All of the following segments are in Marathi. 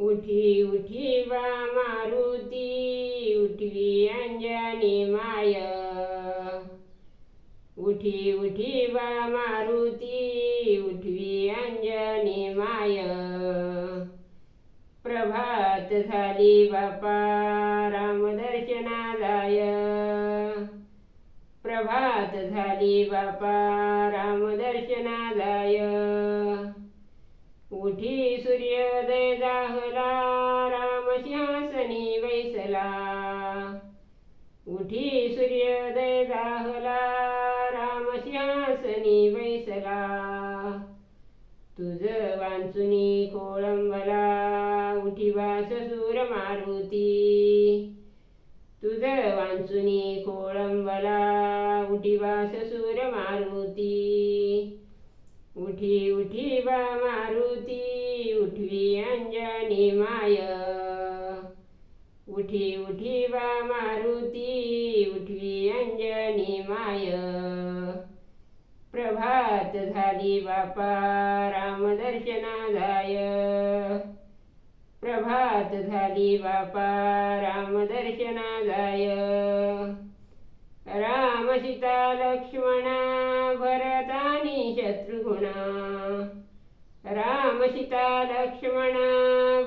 उठी उठी बा मारुती उठवी अंजनी माय. उठी उठी बा मारुती उठवी अंजनी माय. प्रभात झाली बापा रामदर्शनालाय प्रभात झाली बापा रामदर्शनालाय उठी सूर्योदय दाहला रामसिंहासनी बैसला. उठी सूर्योदय दाहला रामसिंहासनी बैसला. तुझ वांचुनी कोळंबला उठी सूर मारुती. तुझ वांचुनी कोळंबला उठी सूर मारुती. उठी उठी बा मारुती उठवी अंजनी माय. उठी उठी बा मारुती उठवी अंजनी माय. प्रभात झाली बापा रामदर्शनालाय प्रभात झाली बापा रामदर्शनालाय राम सीता लक्ष्मणा शत्रुघुणा राम सीता लक्ष्मणा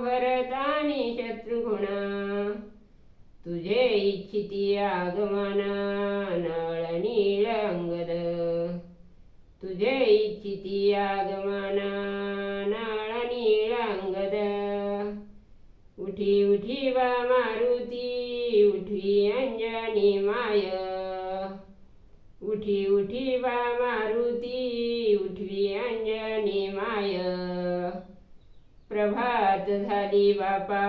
भरतानी शत्रुघुणा तुझे इच्छिती आगमना नळ नीळ तुझे इच्छिती आगमना नळ नीळ उठी उठी वा मारुती उठी अंजनी माय। उठी उठी बा मा प्रभात झाली बापा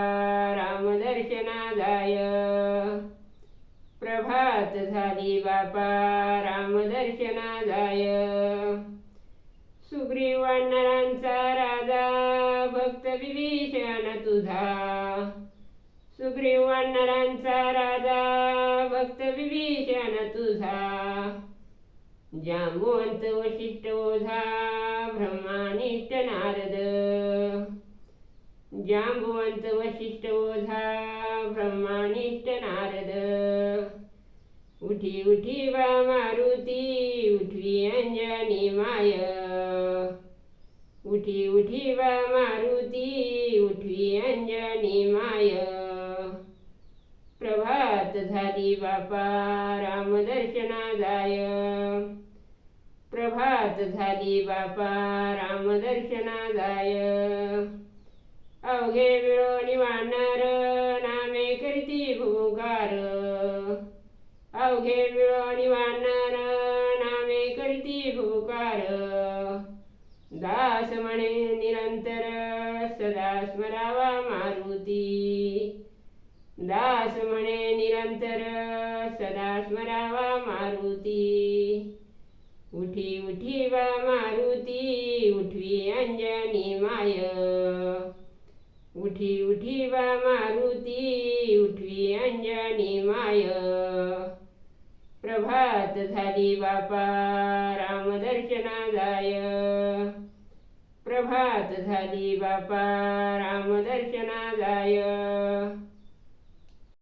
रामदर्शनालाय प्रभात झाली बापा रामदर्शनालाय सुग्रीवानरांचा राजा भक्त विभीषण तुझा. सुग्रीवानरांचा राजा भक्त विभीषण तुझा. जांबुवंत वशिष्ठ ओझा ब्रह्मानिष्ठ नारद. जांबुवंत वशिष्ठ ओझा ब्रह्मानिष्ठ नारद. उठी उठी बा मारुती उठवी अंजनी माय. उठी उठी बा मारुती उठवी अंजनी माय. प्रभात झाली बापा रामदर्शनालाय प्रभात झाली बापा रामदर्शना जाय अवघे विळो वानर नामे करीती भूगार अवघे मिळवणी वानर नामे करीती भूकार दास म्हणे निरंतर सदा स्मरावा मारुती. दास म्हणे निरंतर सदा स्मरावा मारुती. उठी उठी वा मारुती उठवी अंजनी माय. उठी उठी बा मारुती उठवी अंजनी माय. प्रभात झाली बापा रामदर्शनालाय प्रभात झाली बापा रामदर्शनालाय